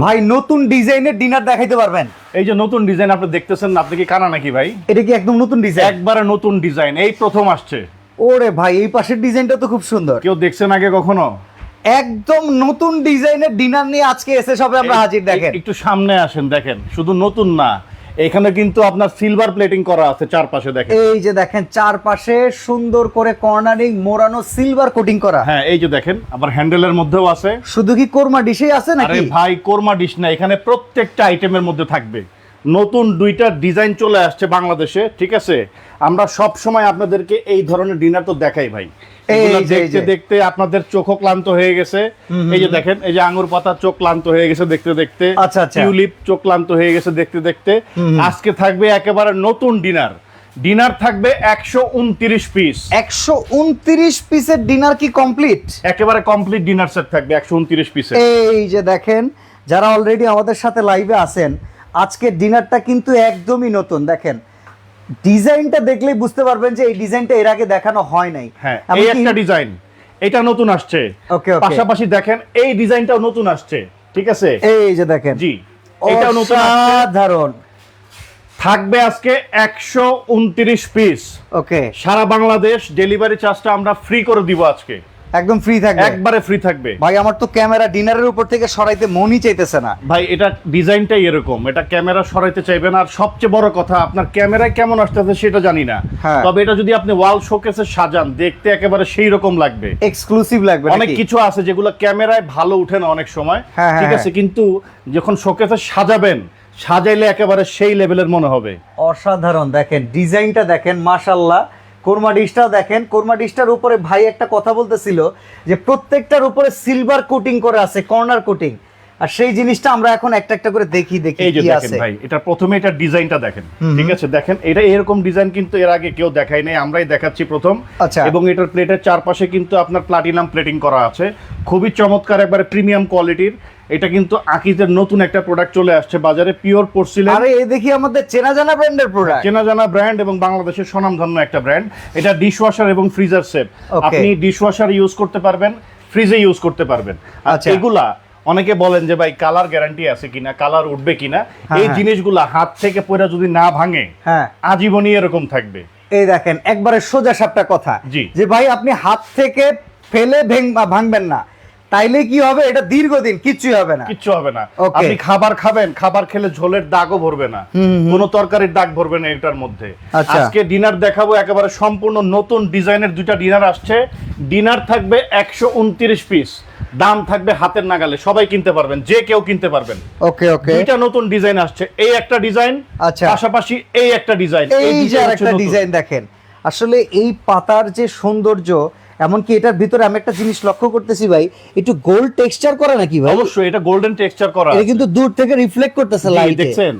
ভাই নতুন ডিজাইনের ডিনার দেখাইতে পারবেন। এই যে নতুন ডিজাইন আপনি দেখতেছেন আপনি কি কানা নাকি ভাই? এটা কি একদম নতুন ডিজাইন? একবারে নতুন ডিজাইন এই প্রথম আসছে। ওরে ভাই এই পাশের ডিজাইনটা তো খুব সুন্দর। কেউ দেখছেন আগে কখনো? একদম নতুন ডিজাইনের ডিনার নিয়ে আজকে এসে সবে আমরা হাজির দেখেন। একটু সামনে আসেন দেখেন। শুধু নতুন না এখানে কিন্তু আপনার সিলভার প্লেটিং করা আছে চারপাশে দেখেন। এই যে দেখেন চারপাশে সুন্দর করে কর্নারিং মোড়ানো সিলভার কোটিং করা। হ্যাঁ এই যে দেখেন আবার হ্যান্ডেলের মধ্যেও আছে। শুধু কি কোরমা ডিশেই আছে আরে নাকি ভাই কোরমা ডিশ না এখানে প্রত্যেকটা আইটেমের মধ্যে থাকবে। নতুন দুইটা ডিজাইন চলে আসছে বাংলাদেশে ঠিক আছে? আমরা সব সময় আপনাদেরকে এই ধরনের ডিনার তো দেখাই ভাই। দেখতে। দেখতে আপনাদের চোখও ক্লান্ত হয়ে গেছে। এই যে দেখেন এই যে আঙ্গুর পাতা চোখ ক্লান্ত হয়ে গেছে দেখতে দেখতে। আচ্ছা, আচ্ছা। টিউলিপ চোখ ক্লান্ত হয়ে গেছে দেখতে দেখতে। আজকে থাকবে একেবারে নতুন ডিনার। ডিনার থাকবে একশো উনত্রিশ পিস। একশো উনত্রিশ পিসের ডিনার কি কমপ্লিট? একেবারে কমপ্লিট ডিনার সেট থাকবে একশো উনত্রিশ পিসের। এই যে দেখেন যারা অলরেডি আমাদের সাথে লাইভে আছেন আজকের ডিনারটা কিন্তু একদমই নতুন। দেখেন ডিজাইনটা দেখলেই বুঝতে পারবেন যে এই ডিজাইনটা এর আগে দেখানো হয় নাই। হ্যাঁ এই একটা ডিজাইন এটা নতুন আসছে। okay. পাশাপাশি দেখেন এই ডিজাইনটাও নতুন আসছে ঠিক আছে? এই যে দেখেন। জি এটাও নতুন আসছে। অসাধারণ। থাকবে আজকে একশো উনত্রিশ পিস ওকে। সারা বাংলাদেশ ডেলিভারি চার্জটা আমরা ফ্রি করে দিব আজকে। একদম ফ্রি থাকবে। একবারে ফ্রি থাকবে। ভাই আমার তো ক্যামেরা ডিনারের উপর থেকে সরাইতে মনই চাইতেছে না। ভাই এটা ডিজাইনটাই এরকম। এটা ক্যামেরা সরাইতে চাইবেন আর সবচেয়ে বড় কথা আপনার ক্যামেরায় কেমন আসতেছে সেটা জানি না। হ্যাঁ। তবে এটা যদি আপনি ওয়াল শোকেসে সাজান দেখতে একেবারে সেই রকম লাগবে। এক্সক্লুসিভ লাগবে অনেক কিছু আছে যেগুলো ক্যামেরায় ভালো উঠে না অনেক সময়। হ্যাঁ, ঠিক হ্যাঁ, আছে কিন্তু যখন শোকেসে সাজাবেন সাজাইলে একেবারে সেই লেভেলের মনে হবে। অসাধারণ। দেখেন ডিজাইনটা দেখেন মাশাল্লাহ কোরমা ডিশটাও দেখেন। কোরমা ডিশটার উপরে ভাই একটা কথা বলতেছিল যে প্রত্যেকটার উপরে সিলভার কোটিং করে আছে কর্নার কোটিং আর সেই জিনিসটা আমরা এখন একটা একটা করে দেখি দেখি এই যে দেখেন ভাই এটা প্রথমে এটা ডিজাইনটা দেখেন ঠিক আছে? দেখেন এটা এরকম ডিজাইন কিন্তু এর আগে কেউ দেখায় নাই আমরাই দেখাচ্ছি প্রথম। আচ্ছা। এবং এটার প্লেটের চারপাশে কিন্তু আপনার প্লাটিনাম প্লেটিং করা আছে। খুবই চমৎকার একবারে প্রিমিয়াম কোয়ালিটির এটা কিন্তু আকিজের নতুন একটা প্রোডাক্ট চলে আসছে বাজারে পিওর পোর্সিলেন আরে এই দেখি আমাদের চেনা জানা ব্র্যান্ডের প্রোডাক্ট চেনা জানা ব্র্যান্ড এবং বাংলাদেশের স্বনামধন্য একটা ব্র্যান্ড এটা ডিশওয়াশার এবং ফ্রিজার সেফ আপনি ডিশওয়াশার ইউজ করতে পারবেন ফ্রিজে ইউজ করতে পারবেন। আচ্ছা। এগুলা অনেকে বলেন যে ভাই কালার গ্যারান্টি আছে কিনা কালার উঠবে কিনা? হ্যাঁ, এই জিনিসগুলো জিনিসগুলা হাত থেকে পড়ে যদি না ভাঙে হ্যাঁ। আজীবনই এরকম থাকবে। এই দেখেন একবারে সোজা সাপটা কথা। জি। যে ভাই আপনি হাত থেকে ফেলে ভাঙবেন না। তাইলে কি হবে? এটা দীর্ঘদিন কিচ্ছুই হবে না। কিচ্ছু হবে না। আপনি খাবার খাবেন খাবার খেলে ঝোলের দাগও ভরবে না। কোনো তরকারির দাগ ভরবে না এটার মধ্যে। আচ্ছা। আজকে ডিনার দেখাবো একেবারে সম্পূর্ণ নতুন ডিজাইনের দুইটা ডিনার আসছে। ডিনার থাকবে একশো উনত্রিশ পিস দাম থাকবে হাতের নাগালে। সবাই কিনতে পারবেন যে কেউ কিনতে পারবেন। ওকে ওকে এটা নতুন ডিজাইন আসছে। এই একটা ডিজাইন আচ্ছা। পাশাপাশি এই একটা ডিজাইন। এই যে একটা ডিজাইন দেখেন। আসলে এই পাতার যে সৌন্দর্য এমনকি এটার ভিতরে আমি একটা জিনিস লক্ষ্য করতেছি ভাই একটু গোল্ড টেক্সচার করা নাকি ভাই? অবশ্যই এটা গোল্ডেন টেক্সচার করা এটা কিন্তু দূর থেকে রিফ্লেক্ট করতেছে লাইটে দেখছেন?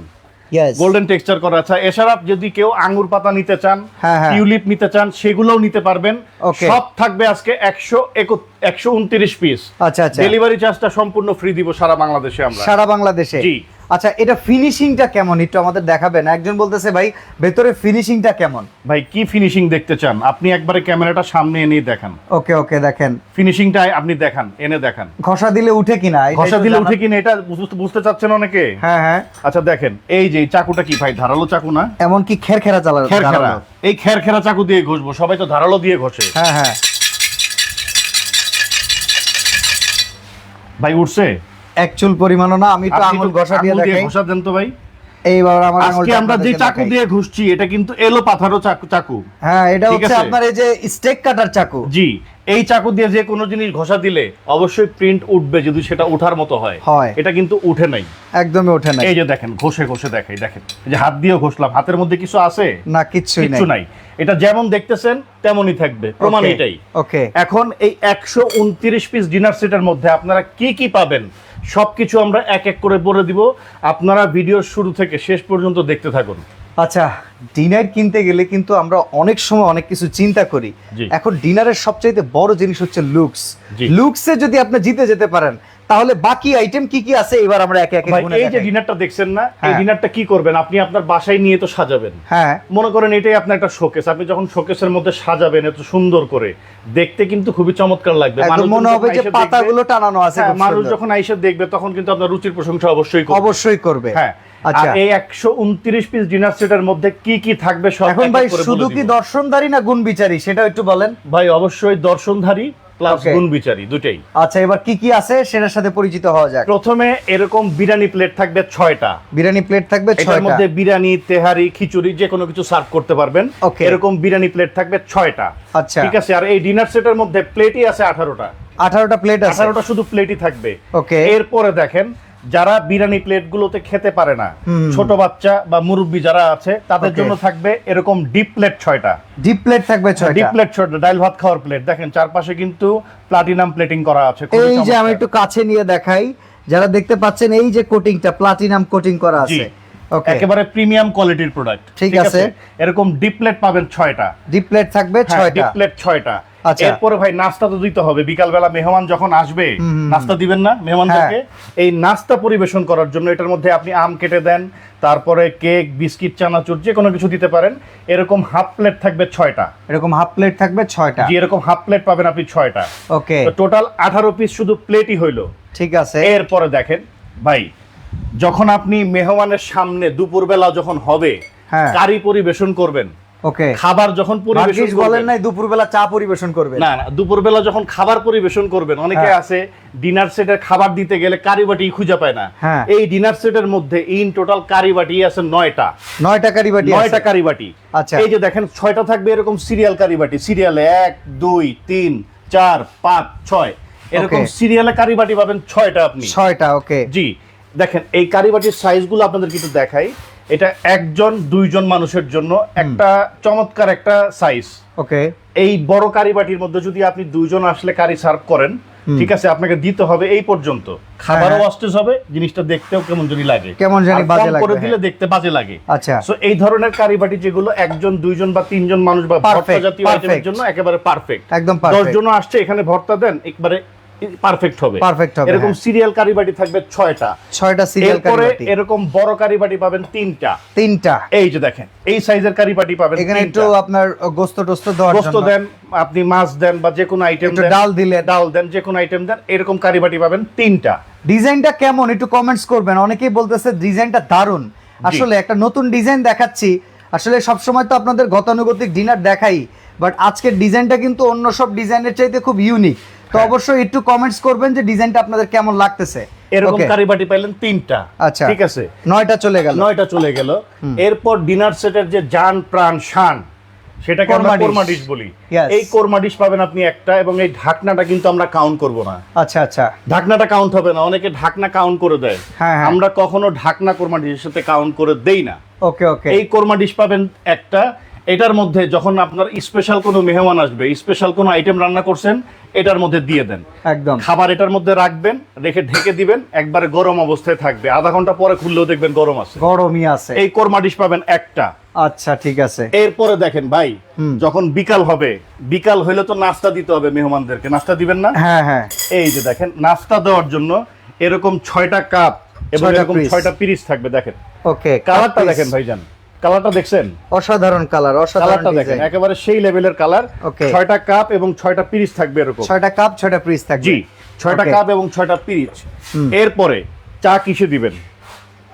গোল্ডেন টেক্সচার করা আছে। এছাড়া যদি কেউ আঙ্গুর পাতা নিতে চান হ্যাঁ, হ্যাঁ। টিউলিপ নিতে চান সেগুলোও নিতে পারবেন। সব থাকবে আজকে একশো একশো উনত্রিশ পিস আচ্ছা আচ্ছা। ডেলিভারি চার্জটা সম্পূর্ণ ফ্রি দিব সারা বাংলাদেশে আমরা। সারা বাংলাদেশে। জি। আচ্ছা এটা ফিনিশিংটা কেমন? একটু আমাদের দেখাবেন একজন বলতেছে ভাই ভেতরে ফিনিশিংটা কেমন? ভাই কি ফিনিশিং দেখতে চান? আপনি একবারে ক্যামেরাটা সামনে এনে দেখান। ওকে ওকে দেখেন। ফিনিশিংটা আপনি দেখান এনে দেখান। ঘষা দিলে উঠে কিনা? ঘষা দিলে উঠে কিনা এটা বুঝতে- চাচ্ছেন অনেকে? হ্যাঁ হ্যাঁ। আচ্ছা দেখেন এই যে চাকুটা কি ভাই ধারালো চাকু না? এমনকি খের খেরা চালা খের খেরা এই খের খেরা চাকু দিয়ে ঘষবো সবাই তো ধারালো দিয়ে ঘষে। হ্যাঁ হ্যাঁ। ভাই উঠছে? এক চুল পরিমাণও না আমি তো আঙুল ঘষা দিয়ে দেখাই। ঘষা দেন তো ভাই। এইবার আমার আজকে আমরা যে চাকু দিয়ে ঘুষছি এটা কিন্তু এলো পাথারও চাকু চাকু। হ্যাঁ এটা হচ্ছে আপনার এই যে স্টেক কাটার চাকু। জি এই চাকু দিয়ে যে কোনো জিনিস ঘষা দিলে অবশ্যই প্রিন্ট উঠবে যদি সেটা ওঠার মতো হয়। হয়। এটা কিন্তু উঠে নাই। একদমই ওঠে না এই যে দেখেন ঘষে ঘষে দেখাই দেখেন। যে হাত দিয়ে ঘষলাম হাতের মধ্যে কিছু আছে? না কিছু নাই। নাই। এটা যেমন দেখতেছেন তেমনই থাকবে। প্রমাণ এটাই। ওকে। এখন এই একশো উনত্রিশ পিস ডিনার সেটের মধ্যে আপনারা কি কি পাবেন? সবকিছু আমরা এক এক করে বলে দিব। আপনারা ভিডিওর শুরু থেকে শেষ পর্যন্ত দেখতে থাকুন। আচ্ছা ডিনার কিনতে গেলে কিন্তু আমরা অনেক সময় অনেক কিছু চিন্তা করি। এখন ডিনারের সবচাইতে বড় জিনিস হচ্ছে লুকস। লুকসে যদি আপনি জিতে যেতে পারেন তাহলে বাকি আইটেম কি কি আছে? এবার আমরা একে একে এই যে ডিনারটা দেখছেন না এই হ্যাঁ। ডিনারটা কি করবেন? আপনি আপনার বাসায় নিয়ে তো সাজাবেন। হ্যাঁ। মনে করেন এটাই আপনার একটা শোকেস আপনি যখন শোকেসের মধ্যে সাজাবেন এত সুন্দর করে দেখতে কিন্তু খুবই চমৎকার লাগবে। মনে হবে যে পাতাগুলো টানানো আছে হ্যাঁ, মানুষ যখন আইসা দেখবে তখন কিন্তু আপনার রুচির প্রশংসা অবশ্যই করবে। অবশ্যই করবে। হ্যাঁ আচ্ছা। এই একশো উনত্রিশ পিস ডিনার সেটের মধ্যে কি কি থাকবে সব এখন ভাই শুধু কি দিব। দর্শনদারি না গুণ বিচারি সেটা একটু বলেন। ভাই অবশ্যই দর্শনধারী প্লাস গুণ বিচারি দুটেই আচ্ছা এবার কি কি আছে? সেটার সাথে পরিচিত হওয়া যাক। প্রথমে এরকম বিরিয়ানি প্লেট থাকবে ছয়টা। বিরিয়ানি প্লেট থাকবে এর মধ্যে বিরিয়ানি তেহারি খিচুড়ি যে কোনো কিছু সার্ভ করতে পারবেন. এরকম বিরিয়ানি প্লেট থাকবে ছয়টা। আচ্ছা। ঠিক আছে আর এই ডিনার সেটের মধ্যে প্লেটই আছে আঠারোটা। আঠারোটা প্লেট আছে। আঠারোটা শুধু প্লেটই থাকবে। ওকে এরপরে দেখেন যারা বিরিয়ানি প্লেট গুলোতে খেতে পারে না ছোট বাচ্চা বা মুরব্বী যারা আছে তাদের জন্য থাকবে এরকম ডিপ প্লেট ছয়টা। ডিপ প্লেট থাকবে ছয়টা। ডিপ প্লেট ছয়টা ডাল ভাত খাওয়ার প্লেট। দেখেন চারপাশে কিন্তু প্লাটিনাম প্লেটিং করা আছে এই যে আমি একটু কাছে নিয়ে দেখাই যারা দেখতে পাচ্ছেন এই যে কোটিংটা প্লাটিনাম কোটিং করা আছে। একেবারে প্রিমিয়াম কোয়ালিটির প্রোডাক্ট ঠিক আছে। এরকম ডিপ প্লেট পাবেন ছয়টা। ডিপ প্লেট থাকবে হ্যাঁ, ছয়টা। ডিপ প্লেট ছয়টা। আচ্ছা। এরপরে ভাই নাস্তা তো দিতে হবে। বিকালবেলা মেহমান যখন আসবে নাস্তা দিবেন না মেহমানদেরকে এই নাস্তা পরিবেশন করার জন্য এটার মধ্যে আপনি আম কেটে দেন তারপরে কেক বিস্কিট চানাচুর যে কোনো কিছু দিতে পারেন। এরকম হাফ প্লেট থাকবে ছয়টা। এরকম হাফ প্লেট থাকবে ছয়টা। এরকম হাফ প্লেট পাবেন আপনি ছয়টা। ওকে টোটাল আঠারো পিস শুধু প্লেটই হইল। ঠিক আছে। এরপরে দেখেন ভাই যখন আপনি মেহমানের সামনে দুপুরবেলা যখন হবে হ্যাঁ। কারি পরিবেশন করবেন। ওকে। খাবার যখন পরিবেশন বলেন নাই দুপুরবেলা চা পরিবেশন করবে না না দুপুরবেলা যখন খাবার পরিবেশন করবেন অনেকে হ্যাঁ। আছে ডিনার সেটের খাবার দিতে গেলে কারি বাটি খুঁজে পায় না। হ্যাঁ। এই ডিনার সেটের মধ্যে ইন টোটাল কারি বাটি আছে নয়টা। নয়টা কারি বাটি নয়টা কারি বাটি। আচ্ছা। এই যে দেখেন ছয়টা থাকবে এরকম সিরিয়াল কারি বাটি। সিরিয়ালে এক দুই তিন চার পাঁচ ছয়। এরকম সিরিয়ালে কারি বাটি পাবেন ছয়টা আপনি। ছয়টা ওকে। জি। দেখেন এই কারিবাটির সাইজগুলো আপনাদের কিন্তু দেখাই। এটা একজন দুইজন মানুষের জন্য একটা চমৎকার একটা সাইজ ওকে। এই বড় কারিবাটির মধ্যে যদি আপনি দুইজন আসলে কারি সার্ভ করেন ঠিক আছে আপনাকে দিতে হবে এই পর্যন্ত। খাবারও হ্যাঁ। ওয়াস্টেজ হবে জিনিসটা দেখতেও কেমন জানি লাগে। কেমন জানি বাজে কম করে দিলে হ্যাঁ। দেখতে বাজে লাগে। আচ্ছা। সো এই ধরনের কারিবাটি যেগুলো একজন দুইজন বা তিনজন মানুষ বা ভর্তা জাতীয় আইটেমের জন্য একেবারে পারফেক্ট একদম দশ perfect। জন আসছে এখানে ভর্তা দেন একবারে পারফেক্ট হবে। Perfect হবে, এরকম হ্যাঁ। সিরিয়াল কারিবাটি থাকবে ছয়টা। ছয়টা সিরিয়াল কারি এরপরে এরকম বড় কারি বাটি পাবেন তিনটা। তিনটা। এই যে দেখেন এই সাইজের কারি বাটি পাবেন এখানে একটু আপনার গোস্ত টোস্ত দেওয়ার গোস্ত দেন আপনি মাছ দেন বা যে কোনো আইটেম দেন ডাল দিলেন। ডাল দেন যে কোনো আইটেম দেন এরকম কারি বাটি পাবেন তিনটা। ডিজাইনটা কেমন একটু কমেন্টস করবেন। অনেকেই বলতেছে ডিজাইনটা দারুণ। আসলে একটা নতুন ডিজাইন দেখাচ্ছি। আসলে সবসময় তো আপনাদের গতানুগতিক ডিনার দেখাই বাট আজকের ডিজাইনটা কিন্তু অন্য সব ডিজাইনের চাইতে খুব ইউনিক তো। অবশ্যই একটু কমেন্টস করবেন যে ডিজাইনটা আপনাদের কেমন লাগতেছে। এরকম Okay, কারি বাটি পাইলেন তিনটা। আচ্ছা। ঠিক আছে? নয়টা চলে গেল। নয়টা চলে গেল। এরপর ডিনার সেটের যে জান প্রাণ শান সেটাকে আমরা কোরমা ডিশ বলি। এই কোরমা ডিশ পাবেন আপনি একটা এবং এই ঢাকনাটা কিন্তু আমরা কাউন্ট করব না। আচ্ছা আচ্ছা। ঢাকনাটা কাউন্ট হবে না। অনেকে ঢাকনা কাউন্ট করে দেয়। হ্যাঁ, হ্যাঁ। আমরা কখনো ঢাকনা কোরমা ডিশের সাথে কাউন্ট করে দেই না। ওকে ওকে এই কোরমা ডিশ পাবেন একটা এটার মধ্যে যখন আপনার স্পেশাল কোনো মেহমান আসবে স্পেশাল কোনো আইটেম রান্না করছেন এটার মধ্যে দিয়ে দেন। একদম। খাবার এটার মধ্যে রাখবেন রেখে ঢেকে দিবেন একবারে গরম অবস্থায় থাকবে। আধা ঘণ্টা পরে খুললেও দেখবেন গরম আছে। গরমই আছে। এই কোরমা ডিশ পাবেন একটা। আচ্ছা ঠিক আছে। এরপরে দেখেন ভাই। যখন বিকাল হবে বিকাল হইলে তো নাস্তা দিতে হবে মেহমানদেরকে। নাস্তা দিবেন না? হ্যাঁ হ্যাঁ। এই যে দেখেন নাস্তা দেওয়ার জন্য এরকম ছয়টা কাপ এবং এরকম। ছয়টা পিরিচ থাকবে দেখেন। ওকে কালারটা দেখেন ভাইজান। কালারটা দেখছেন? অসাধারণ কালার অসাধারণ কালারটা দেখেন একেবারে সেই লেভেলের কালার। ছয়টা কাপ এবং ছয়টা পিরিচ থাকবে এরকম। ছয়টা কাপ ছয়টা পিরিচ থাকবে। জি ছয়টা কাপ এবং ছয়টা পিরিচ। এরপরে চা কিসে দিবেন?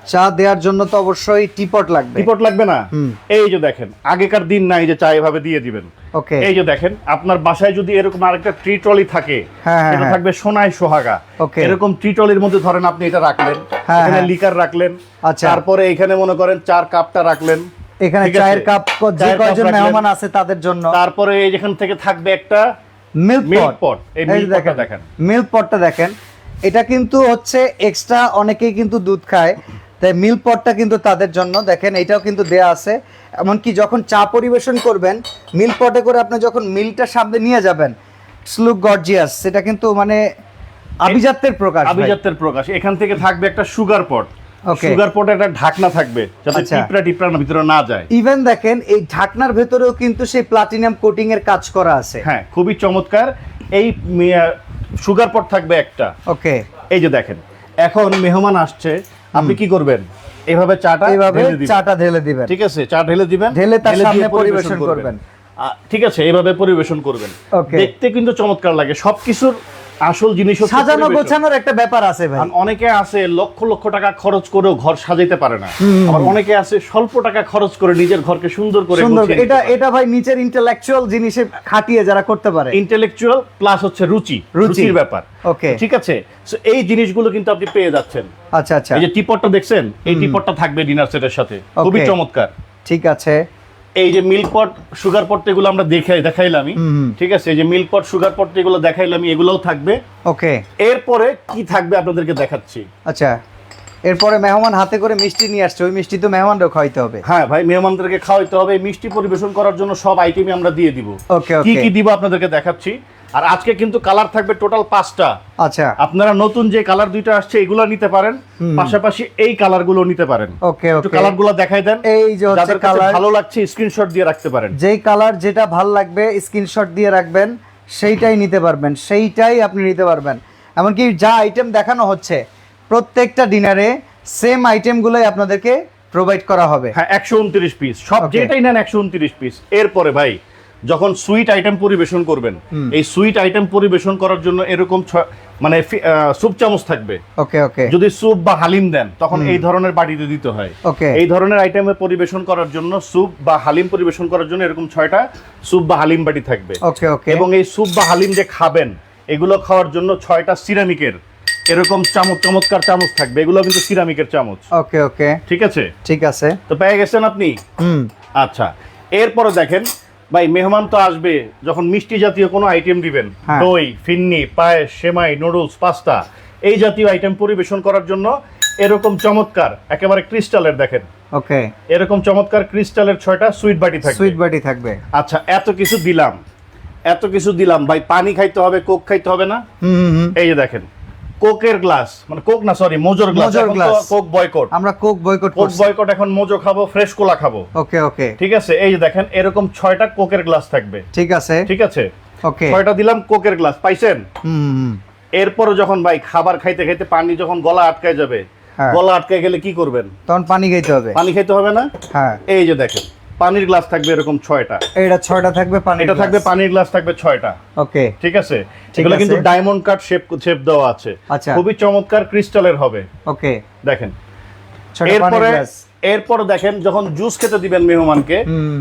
চা দেওয়ার জন্য তো অবশ্যই টিপট লাগবে রিপোর্ট লাগবে না এই যে দেখেন আগেকার দিন নাই যে চা এভাবে দিয়ে দিবেন ওকে এই যে দেখেন আপনার বাসায় যদি এরকম আরেকটা ট্রি ট্রলি থাকে হ্যাঁ, হ্যাঁ, এটা হ্যাঁ। থাকবে সোনায় সোহাগা Okay. এরকম ট্রি ট্রলির মধ্যে ধরেন আপনি এটা রাখলেন এখানে। লিকার রাখলেন আচ্ছা। তারপরে এখানে মনে করেন চার কাপটা রাখলেন এখানে? চায়ের কাপ যে কয়জন মেহমান আছে তাদের জন্য তারপরে এই যেখান থেকে থাকবে একটা মিল্ক পট এই দেখেন। মিল্ক পটটা দেখেন এটা কিন্তু হচ্ছে এক্সট্রা অনেকেই কিন্তু দুধ খায় তাই মিল্ক পটটা কিন্তু তাদের জন্য। দেখেন এটাও কিন্তু দেয়া আছে। এমনকি যখন চা পরিবেশন করবেন মিল্ক পটে করে আপনি যখন মিল্কটা সামনে নিয়ে যাবেন স্লুক গর্জিয়াস সেটা কিন্তু মানে আভিজাত্যের প্রকাশ। আভিজাত্যের প্রকাশ। এখান থেকে থাকবে একটা সুগার পট সুগার পটে একটা ঢাকনা থাকবে যাতে আচ্ছা। টিপরা টিপরা না ভিতরে না যায়। ইভেন দেখেন এই ঢাকনার ভেতরেও কিন্তু সেই প্লাটিনাম কোটিং এর কাজ করা আছে। হ্যাঁ খুবই চমৎকার। এই সুগার পট থাকবে একটা। ওকে এই যে দেখেন এখন মেহমান আসছে। আপনি কি করবেন? এইভাবে চাটা এইভাবে ঢেলে চাটা ঢেলে দিবেন। ঠিক আছে চা ঢেলে দিবেন ঢেলে তার সামনে পরিবেশন করবেন। ঠিক আছে এইভাবে পরিবেশন করবেন। দেখতে কিন্তু চমৎকার লাগে। সবকিছুর আসল জিনিস সাজানো গোছানোর একটা ব্যাপার আছে ভাই। অনেকে আছে লক্ষ লক্ষ টাকা খরচ করেও ঘর সাজাইতে পারে না। আবার অনেকে আছে স্বল্প টাকা খরচ করে নিজের ঘরকে সুন্দর করে এটা এটা ভাই নিচের ইন্টেলেকচুয়াল জিনিসে খাটিয়ে যারা করতে পারে। ইন্টেলেকচুয়াল প্লাস হচ্ছে রুচি। রুচি। রুচির ব্যাপার। ওকে ঠিক আছে? So, এই জিনিসগুলো কিন্তু আপনি পেয়ে যাচ্ছেন। আচ্ছা আচ্ছা। এই যে টিপটটা দেখছেন? এই টিপটটা থাকবে ডিনার সেটের সাথে। খুবই চমৎকার। ঠিক আছে। এই যে মিল্ক পট সুগার পট এগুলো আমরা দেখাই দেখাইলামই। ঠিক আছে এই যে মিল্ক পট সুগার পট এগুলো দেখাইলামই এগুলোও থাকবে। ওকে এরপরে কি থাকবে আপনাদেরকে দেখাচ্ছি। আচ্ছা এরপরে মেহমান হাতে করে মিষ্টি নিয়ে আসছে ওই মিষ্টি তো মেহমান খাওয়াইতে হবে। হ্যাঁ ভাই মেহমানদেরকে খাওয়াইতে হবে মিষ্টি পরিবেশন করার জন্য সব আইটেমই আমরা দিয়ে দিব। ওকে কি কি দিব আপনাদেরকে দেখাচ্ছি। আর আজকে কিন্তু কালার থাকবে টোটাল পাঁচটা। আচ্ছা। আপনারা নতুন যে কালার দুইটা আসছে এগুলো নিতে পারেন। পাশাপাশি এই কালারগুলো নিতে পারেন। ওকে ওকে। কালারগুলো দেখাই দেন। এই যে হচ্ছে কালার ভালো লাগছে স্ক্রিনশট দিয়ে রাখতে পারেন। যেই কালার যেটা ভালো লাগবে স্ক্রিনশট দিয়ে রাখবেন সেইটাই নিতে পারবেন সেইটাই আপনি নিতে পারবেন। এমনকি যা আইটেম দেখানো হচ্ছে প্রত্যেকটা ডিনারে সেম আইটেমগুলোই আপনাদেরকে প্রোভাইড করা হবে। হ্যাঁ একশো উনত্রিশ পিস সব যেটাই নেন একশো উনত্রিশ পিস এরপরে ভাই যখন সুইট আইটেম পরিবেশন করবেন এই সুইট আইটেম পরিবেশন করার জন্য এরকম মানে স্যুপ চামচ থাকবে। ওকে ওকে যদি স্যুপ বা হালিম দেন তখন এই ধরনের বাটিতে দিতে হয়। ওকে এই ধরনের আইটেমে পরিবেশন করার জন্য স্যুপ বা হালিম পরিবেশন করার জন্য এরকম ছয়টা স্যুপ বা হালিম বাটি থাকবে। ওকে ওকে এবং এই স্যুপ বা হালিম যে খাবেন এগুলো খাওয়ার জন্য ছয়টা সিরামিকের এরকম চামচ চমৎকার চামচ থাকবে। এগুলো কিন্তু সিরামিকের চামচ। ওকে ওকে ঠিক আছে? ঠিক আছে। তো পেয়ে গেছেন আপনি? হুম। আচ্ছা। এরপরে দেখেন ভাই মেহমান তো আসবে যখন মিষ্টি জাতীয় কোনো আইটেম দিবেন। হ্যাঁ। দই ফিন্নি পায়েস সেমাই নুডলস পাস্তা এই জাতীয় আইটেম পরিবেশন করার জন্য এরকম চমৎকার একেবারে ক্রিস্টালের দেখেন। ওকে। এরকম চমৎকার ক্রিস্টালের ছয়টা সুইট বাটি থাকবে। সুইট বাটি থাকবে। আচ্ছা এত কিছু দিলাম এত কিছু দিলাম ভাই পানি খাইতে হবে কোক খাইতে হবে না? হুম হুম, হুম। এই যে দেখেন কোকের গ্লাস মানে কোক না সরি মোজোর গ্লাস মোজোর glass। কোক বয়কট আমরা কোক বয়কট কোক বয়কট এখন মোজো খাব ফ্রেশ কোলা খাব। ওকে ওকে ঠিক আছে? এই যে দেখেন এরকম ছয়টা কোকের গ্লাস থাকবে। ঠিক আছে। ঠিক আছে? ওকে ছয়টা দিলাম কোকের গ্লাস পাইছেন? হুম এরপরে যখন ভাই খাবার খাইতে খাইতে পানি যখন গলা আটকায় যাবে হ্যাঁ। গলা আটকায় গেলে কি করবেন? তখন পানি খাইতে হবে। পানি খাইতে হবে না? হ্যাঁ। এই যে দেখেন পানির গ্লাস থাকবে এরকম ছয়টা। এটা ছয়টা থাকবে পানি এটা থাকবে পানির গ্লাস থাকবে ছয়টা। ওকে। ঠিক আছে? এগুলো কিন্তু ডায়মন্ড কাট শেপ শেপ দেওয়া আছে। আচ্ছা। খুবই চমৎকার ক্রিস্টালের হবে। ওকে। দেখেন। এরপরে এরপরে দেখেন যখন জুস খেতে দিবেন মেহমানকে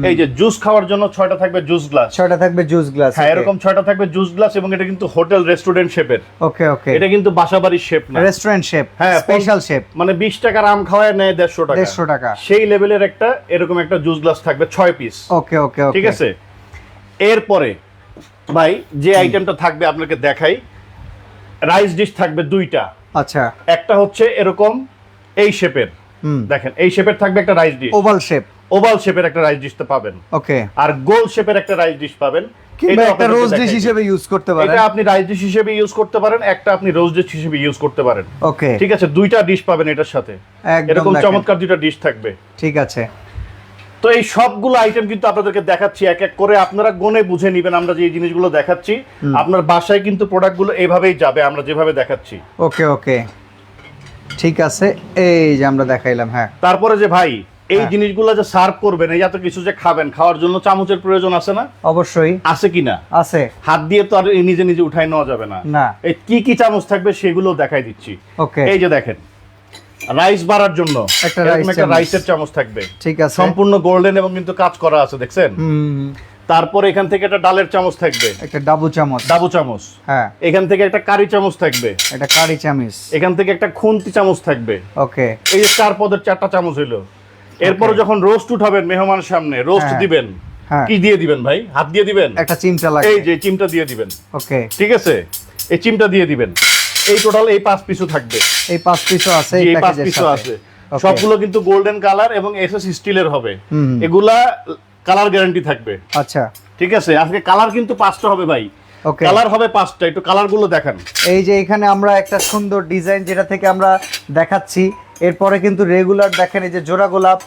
এই যে জুস খাওয়ার জন্য ছয়টা থাকবে জুস গ্লাস। ছয়টা থাকবে জুস গ্লাস হ্যাঁ এরকম ছয়টা থাকবে জুস গ্লাস এবং এটা কিন্তু হোটেল রেস্টুরেন্ট শেপের। ওকে ওকে। এটা কিন্তু বাসাবাড়ির শেপ না। রেস্টুরেন্ট শেপ হ্যাঁ, স্পেশাল শেপ। মানে বিশ টাকার আম খাওয়ায় নেয় দেড়শো টাকা। দেড়শো টাকা। সেই লেভেলের একটা এরকম একটা জুস গ্লাস থাকবে ছয় পিস। ওকে ওকে ঠিক আছে? এরপরে ভাই যে আইটেমটা থাকবে আপনাকে দেখাই। রাইস ডিশ থাকবে দুইটা। আচ্ছা। একটা হচ্ছে এরকম এই শেপের। দেখেন এই শেপের থাকবে একটা rice dish oval shape oval শেপের একটা রাইস ডিশ পাবেন। ওকে। আর গোল শেপের একটা রাইস ডিশ পাবেন। কিংবা একটা রোজ ডিশ হিসেবে ইউজ করতে পারেন। এটা আপনি রাইস ডিশ হিসেবে ইউজ করতে পারেন একটা আপনি রোজ ডিশ হিসেবে ইউজ করতে পারেন। ওকে। ঠিক আছে দুইটা ডিশ পাবেন এটার সাথে। এরকম চমৎকার দুইটা ডিশ থাকবে। ঠিক আছে। তো এই সবগুলো আইটেম কিন্তু আপনাদেরকে দেখাচ্ছি এক এক করে আপনারা গনে বুঝে নেবেন আমরা যে এই জিনিসগুলো দেখাচ্ছি। আপনার বাসায় কিন্তু প্রোডাক্টগুলো এইভাবেই যাবে আমরা যেভাবে দেখাচ্ছি। ওকে ওকে। ঠিক আছে এই যে আমরা দেখাইলাম হ্যাঁ। তারপরে যে ভাই এই হ্যাঁ। জিনিসগুলো যে সার্ভ করবেন এই এত কিছু যে খাবেন খাওয়ার জন্য চামচের প্রয়োজন আছে না? অবশ্যই। আছে কি না? আছে। হাত দিয়ে তো আর নিজে নিজে উঠাই নেওয়া যাবে না। না। এই কি কি চামচ থাকবে সেগুলো দেখাই দিচ্ছি। ওকে। এই যে দেখেন রাইস বাড়ার জন্য একটা। রাইসের চামচ। থাকবে। ঠিক আছে। সম্পূর্ণ গোল্ডেন এবং কিন্তু কাজ করা আছে দেখছেন? হুম। তারপরে এখান থেকে একটা ডালের চামচ থাকবে। একটা ডাবু চামচ। ডাবু চামচ। হ্যাঁ। এখান থেকে একটা কারি চামচ থাকবে। এটা কারি চামিচ। এখান থেকে একটা খুন্তি চামচ থাকবে। ওকে। এই যে চার পদের চারটা চামচ হইল। এরপরে. যখন রোস্ট উঠাবেন মেহমানের সামনে রোস্ট হ্যাঁ। দিবেন। হ্যাঁ। কি দিয়ে দিবেন ভাই? হাত দিয়ে দিবেন? একটা চিমচা এই যে চিমটা দিয়ে দিবেন। ওকে। ঠিক আছে? এই চিমটা দিয়ে দিবেন। এই টোটাল এই পাঁচ পিসও থাকবে। এই পাঁচ পিসও আছে এই পাঁচ পিসও আছে. সবগুলো কিন্তু গোল্ডেন কালার এবং এসএস স্টিলের হবে। এগুলা কালার গ্যারান্টি থাকবে। আচ্ছা। ঠিক আছে? আজকে কালার কিন্তু পাঁচটা হবে ভাই। ওকে। কালার হবে পাঁচটা একটু কালারগুলো দেখান। এই যে এখানে আমরা একটা সুন্দর ডিজাইন যেটা থেকে আমরা দেখাচ্ছি এরপরে কিন্তু রেগুলার দেখেন এই যে জোড়া গোলাপ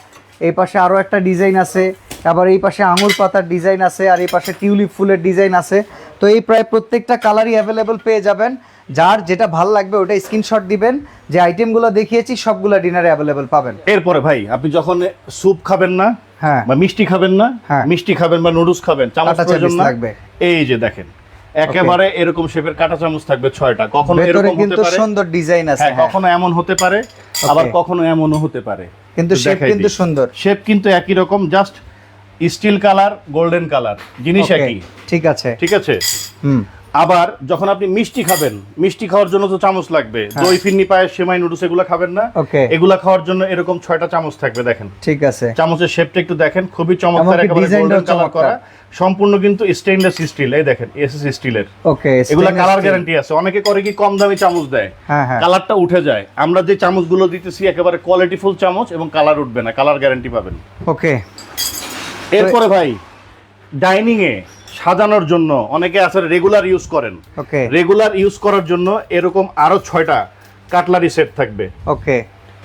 এই পাশে আরও একটা ডিজাইন আছে আবার এই পাশে আঙুর পাতার ডিজাইন আছে আর এই পাশে টিউলিপ ফুলের ডিজাইন আছে। তো এই প্রায় প্রত্যেকটা কালারই অ্যাভেলেবল পেয়ে যাবেন। যার যেটা ভালো লাগবে ওটা স্ক্রিনশট দিবেন যে আইটেমগুলো দেখিয়েছি সবগুলো ডিনারে অ্যাভেলেবেল পাবেন। এরপরে ভাই আপনি যখন স্যুপ খাবেন না হ্যাঁ। বা মিষ্টি খাবেন না হ্যাঁ। মিষ্টি খাবেন বা নুডলস খাবেন চামচ প্রয়োজন না লাগবে। এই যে দেখেন একেবারে এরকম শেপের কাঁটা চামচ থাকবে ছয়টা। কখনো এরকম হতে কিন্তু পারে। সুন্দর ডিজাইন আছে হ্যাঁ হ্যাঁ। কখনো এমন হতে পারে আবার কখনো এমনও হতে পারে। কিন্তু শেপ কিন্তু সুন্দর। শেপ কিন্তু একই রকম just steel colour golden colour জিনিস একই। ঠিক আছে। ঠিক আছে? হুম। আবার যখন আপনি মিষ্টি খাবেন মিষ্টি খাওয়ার জন্য তো চামচ লাগবে। দই ফিন্নি পায়েস সেমাই নুডলস এগুলো খাবেন না। হ্যাঁ। এগুলা খাওয়ার জন্য এরকম ছয়টা চামচ থাকবে দেখেন। ঠিক আছে। চামচের শেপটা একটু দেখেন খুবই চমৎকার একেবারে গোল্ডেন কালার করা। সম্পূর্ণ কিন্তু স্টেইনলেস স্টিল এই দেখেন এসএস স্টিলের ওকে এগুলা কালার গ্যারান্টি আছে। অনেকে করে কি কম দামি চামচ দেয়? হ্যাঁ হ্যাঁ। কালারটা উঠে যায়। আমরা যে চামচগুলো দিতেছি একেবারে কোয়ালিটিফুল চামচ এবং কালার উঠবে না। কালার গ্যারান্টি পাবেন। ওকে। এরপরে ভাই ডাইনিং এ সাজানোর জন্য অনেকে আছে রেগুলার ইউজ করেন। ওকে। রেগুলার ইউজ করার জন্য এরকম আরও ছয়টা কাটলারি সেট থাকবে। ওকে।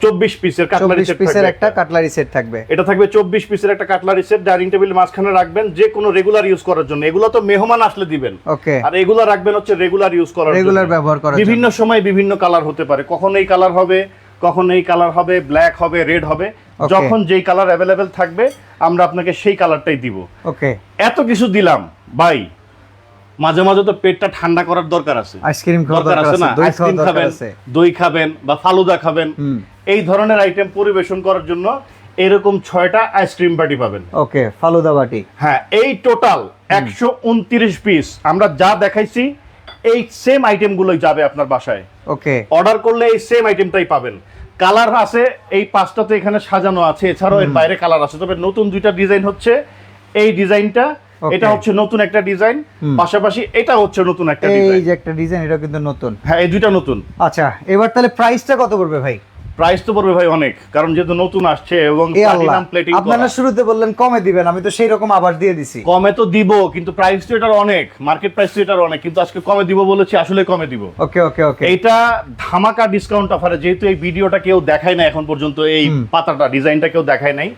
চব্বিশ পিসের কাটলারি সেট পিসের একটা কাটলারি সেট থাকবে। এটা থাকবে চব্বিশ পিসের একটা কাটলারি সেট ডাইনিং টেবিল মাঝখানে রাখবেন যে কোনো রেগুলার ইউজ করার জন্য। এগুলো তো মেহমান আসলে দিবেন। ওকে। আর এগুলো রাখবেন হচ্ছে রেগুলার ইউজ করার রেগুলার ব্যবহার করার বিভিন্ন সময় বিভিন্ন কালার হতে পারে। কখন এই কালার হবে কখন এই কালার হবে ব্ল্যাক হবে রেড হবে। যখন যেই কালার অ্যাভেলেবেল থাকবে আমরা আপনাকে সেই কালারটাই দিব। ওকে। এত কিছু দিলাম ভাই মাঝে মাঝে তো পেটটা ঠান্ডা করার দরকার আছে। আইসক্রিম দরকার আছে না? আইসক্রিম খাবেন দই খাবেন বা ফালুদা খাবেন এই ধরনের আইটেম পরিবেশন করার জন্য এরকম ছয়টা আইসক্রিম পার্টি পাবেন। ওকে ফালুদা বাটি। হ্যাঁ এই টোটাল একশো উনত্রিশ পিস আমরা যা দেখাইছি এই সেম আইটেম আইটেমগুলোই যাবে আপনার বাসায়। ওকে। অর্ডার করলে এই সেম আইটেমটাই পাবেন। কালার আছে এই পাঁচটাতে এখানে সাজানো আছে এছাড়াও এর বাইরে কালার আছে তবে নতুন দুইটা ডিজাইন হচ্ছে। এই ডিজাইনটা. এটা হচ্ছে নতুন একটা ডিজাইন পাশাপাশি এটা হচ্ছে নতুন একটা ডিজাইন। এই যে একটা ডিজাইন এটা কিন্তু নতুন। হ্যাঁ এই দুইটা নতুন। আচ্ছা এবার তাহলে প্রাইসটা কত পড়বে ভাই? প্রাইস তো পড়বে ভাই অনেক কারণ যেহেতু নতুন আসছে এবং প্লাটিনাম প্লেটিং আপনারা শুরুতে বললেন কমে দিবেন আমি তো সেই রকম আবার দিয়ে দিছি। কমে তো দিব কিন্তু প্রাইস তো এটার অনেক মার্কেট প্রাইস তো এটার অনেক কিন্তু আজকে কমে দিব বলেছি আসলে কমে দিব। ওকে ওকে ওকে এইটা ধামাকা ডিসকাউন্ট অফারে যেহেতু এই ভিডিওটা কেউ দেখায় না এখন পর্যন্ত এই পাতাটা ডিজাইনটা কেউ দেখায় নাই।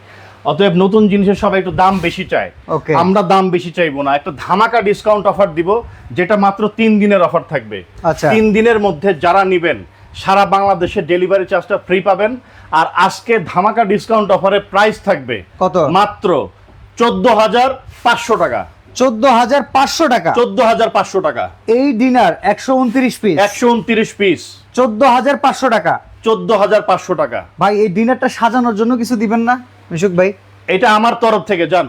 অতএব নতুন জিনিসের সবাই একটু দাম বেশি চায়। আমরা দাম বেশি চাইব না। একটা ধামাকা ডিসকাউন্ট অফার দিব যেটা মাত্র তিন দিনের অফার থাকবে। আচ্ছা। তিন দিনের মধ্যে যারা নিবেন সারা বাংলাদেশে ডেলিভারি চার্জটা ফ্রি পাবেন। আর আজকে ধামাকা ডিসকাউন্ট অফারে প্রাইস থাকবে কত? মাত্র চোদ্দ হাজার পাঁচশো টাকা। চোদ্দ হাজার পাঁচশো টাকা? চোদ্দ হাজার পাঁচশো টাকা। এই ডিনার একশো উনত্রিশ পিস একশো উনত্রিশ পিস চোদ্দ হাজার পাঁচশো টাকা। চোদ্দ হাজার পাঁচশো টাকা। ভাই এই ডিনারটা সাজানোর জন্য কিছু দিবেন না মিশুক ভাই? এটা আমার তরফ থেকে যান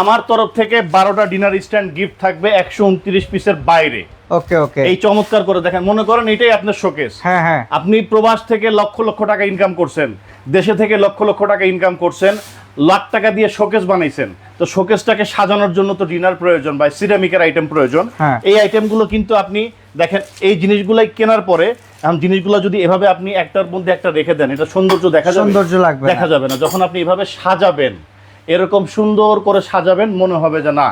আমার তরফ থেকে বারোটা ডিনার স্ট্যান্ড গিফট থাকবে একশো উনত্রিশ পিসের বাইরে। ওকে ওকে। এই চমৎকার করে দেখেন মনে করেন এটাই আপনার শোকেস। হ্যাঁ হ্যাঁ। আপনি প্রবাস থেকে লক্ষ লক্ষ টাকা ইনকাম করছেন দেশে থেকে লক্ষ লক্ষ টাকা ইনকাম করছেন লাখ টাকা দিয়ে শোকেস বানাইছেন। তো শোকেসটাকে সাজানোর জন্য তো ডিনার প্রয়োজন বা সিরামিকের আইটেম প্রয়োজন। হ্যাঁ। এই আইটেমগুলো কিন্তু আপনি দেখেন এই জিনিসগুলাই কেনার পরে এখন জিনিসগুলো যদি এভাবে আপনি একটার মধ্যে একটা রেখে দেন এটা সৌন্দর্য দেখা যাবে। সৌন্দর্য লাগবে দেখা যাবে না। যখন আপনি এভাবে সাজাবেন এরকম সুন্দর করে সাজাবেন মনে হবে যে না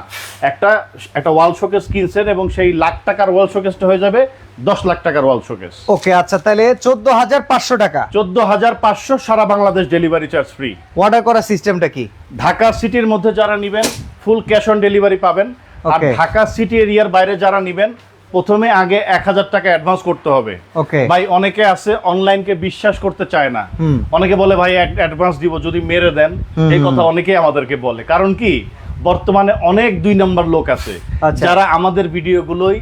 একটা একটা ওয়াল শোকেস কিনছেন এবং সেই লাখ টাকার ওয়াল শোকেসটা হয়ে যাবে দশ লাখ টাকার ওয়াল শোকেস ওকে আচ্ছা তাহলে চোদ্দ হাজার পাঁচশো টাকা। চোদ্দ হাজার পাঁচশো সারা Bangladesh delivery charge free order করার সিস্টেমটা কি? ঢাকা সিটির মধ্যে যারা নেবেন ফুল ক্যাশ অন ডেলিভারি পাবেন। আর ঢাকা সিটি এরিয়ার বাইরে যারা নেবেন প্রথমে আগে এক হাজার টাকা অ্যাডভান্স করতে হবে। ওকে। ভাই অনেকে আছে অনলাইনকে বিশ্বাস করতে চায় না। অনেকে বলে ভাই অ্যাডভান্স দিব যদি মেরে দেন। এই কথা অনেকেই আমাদেরকে বলে। কারণ কি? বর্তমানে অনেক দুই নম্বর লোক আছে আচ্ছা। যারা আমাদের ভিডিওগুলোই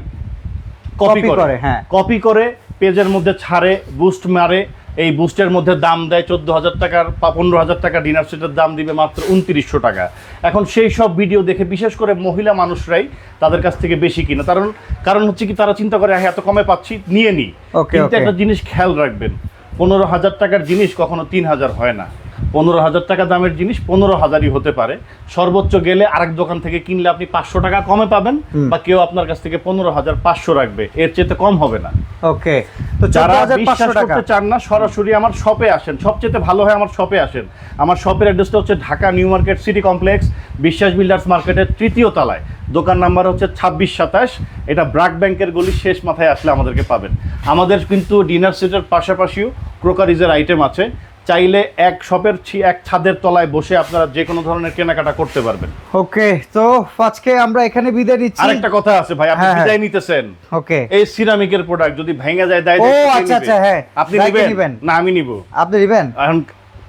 কপি করে। করে, হ্যাঁ। কপি করে পেজের মধ্যে ছাড়ে বুস্ট মারে এই বুস্টের মধ্যে দাম দেয় চোদ্দ হাজার টাকার বা পনেরো হাজার টাকা ডিনার সেটের দাম দিবে মাত্র উনত্রিশশো টাকা। এখন সেই সব ভিডিও দেখে বিশেষ করে মহিলা মানুষরাই তাদের কাছ থেকে বেশি কিনা। কারণ কারণ হচ্ছে কি তারা চিন্তা করে হ্যাঁ এত কমে পাচ্ছি নিয়ে নিই কিন্তু একটা জিনিস খেয়াল রাখবেন পনেরো হাজার টাকার জিনিস কখনো তিন হাজার হয় না। পনেরো হাজার টাকা দামের জিনিস পনেরো হাজারই হতে পারে। সর্বোচ্চ গেলে আরেক দোকান থেকে কিনলে আপনি পাঁচশো টাকা কমে পাবেন বা কেউ আপনার কাছ থেকে পনেরো হাজার পাঁচশো রাখবে। এর চেয়ে কম হবে না। ওকে। তো যারা বিশ্বাস করতে চান না সরাসরি আমার শপে আসেন। সবচেয়ে ভালো হয় আমার শপে আসেন। আমার শপের অ্যাড্রেসটা হচ্ছে Dhaka new market city complex Biswas builders মার্কেটের তৃতীয় তলায়। দোকান নাম্বার হচ্ছে ছাব্বিশ সাতাশ। এটা ব্রাক ব্যাংকের গলি শেষ মাথায় আসলে আমাদেরকে পাবেন। আমাদের কিন্তু ডিনার সেটের পাশাপাশিও ক্রোকারিজের আইটেম আছে। চাইলে এক শপের এক ছাদের তলায় বসে আপনারা যে কোনো ধরনের কেনাকাটা করতে পারবেন। ওকে তো আজকে আমরা এখানে বিদায় নিচ্ছি। আরেকটা কথা আছে ভাই আপনি হ্যাঁ, হ্যাঁ। বিদায় নিতেছেন। ওকে। এই সিরামিকের প্রোডাক্ট যদি ভেঙে যায় দায় ও, আচ্ছা, আচ্ছা, হ্যাঁ। আপনি নেবেন? না আমি নিব। আপনি নেবেন? এখন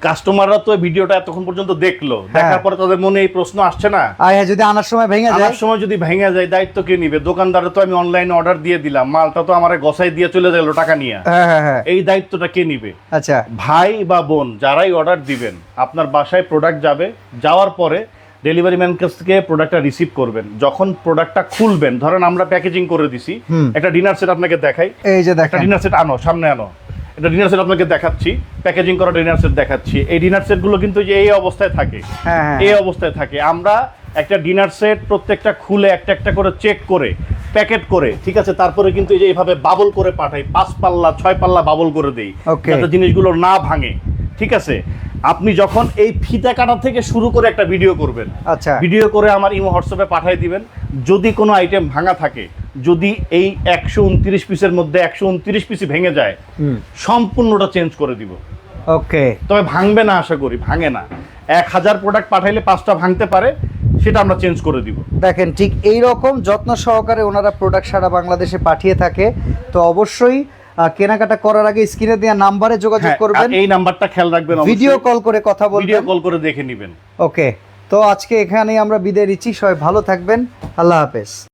কাস্টমাররা তো ভিডিওটা এতক্ষণ পর্যন্ত দেখল। হ্যাঁ। দেখার পরে তাদের মনে এই প্রশ্ন আসছে না? হ্যাঁ যদি আনার সময় ভেঙে যায়। আনার সময় যদি ভেঙে যায় দায়িত্ব কে নিবে? দোকানদারে তো আমি অনলাইনে অর্ডার দিয়ে দিলাম মালটা তো আমার গসাই দিয়ে চলে গেল টাকা নিয়ে। হ্যাঁ হ্যাঁ হ্যাঁ। এই দায়িত্বটা কে নিবে? আচ্ছা। ভাই বা বোন যারাই অর্ডার দিবেন আপনার বাসায় প্রোডাক্ট যাবে যাওয়ার পরে ডেলিভারি ম্যান কাছ থেকে প্রোডাক্টটা রিসিভ করবেন। যখন প্রোডাক্টটা খুলবেন ধরেন আমরা প্যাকেজিং করে দিছি একটা ডিনার সেট আপনাকে দেখাই। এই যে একটা ডিনার সেট আনো সামনে আনো। এটা ডিনার সেট আপনাকে দেখাচ্ছি। প্যাকেজিং করা ডিনার সেট দেখাচ্ছি। এই ডিনার সেটগুলো কিন্তু যে এই অবস্থায় থাকে হ্যাঁ হ্যাঁ এই অবস্থায় থাকে। আমরা একটা ডিনার সেট প্রত্যেকটা খুলে একটা একটা করে চেক করে প্যাকেট করে ঠিক আছে? তারপরে কিন্তু এই যে এইভাবে বাবল করে পাঠাই পাঁচ পাল্লা ছয় পাল্লা বাবল করে দেই. যাতে জিনিসগুলো না ভাঙে ঠিক আছে? আপনি যখন এই ফিতা কাটা থেকে শুরু করে একটা ভিডিও করবেন আচ্ছা। ভিডিও করে আমার ইমো হোয়াটসঅ্যাপে পাঠিয়ে দিবেন। যদি কোনো আইটেম ভাঙা থাকে যদি এই একশো উনত্রিশ পিসের মধ্যে একশো উনত্রিশ পিসই ভেঙে যায় সম্পূর্ণটা চেঞ্জ করে দিব। ওকে তবে ভাঙবে না আশা করি ভাঙে না। এক হাজার প্রোডাক্ট পাঠাইলে পাঁচটা ভাঙতে পারে সেটা আমরা চেঞ্জ করে দিব। দেখেন ঠিক এই রকম যত্ন সহকারে ওনারা প্রোডাক্ট সারা বাংলাদেশে পাঠিয়ে থাকে তো অবশ্যই কেনাকাটা করার আগে স্ক্রিনে দেওয়া নাম্বারে যোগাযোগ হ্যাঁ, করবেন। এই নাম্বারটা খেয়াল রাখবেন ভিডিও কল করে কথা বলবেন। ভিডিও কল করে দেখে নেবেন। ওকে তো আজকে এখানেই আমরা বিদায় নিচ্ছি সবাই ভালো থাকবেন। আল্লাহ হাফেজ।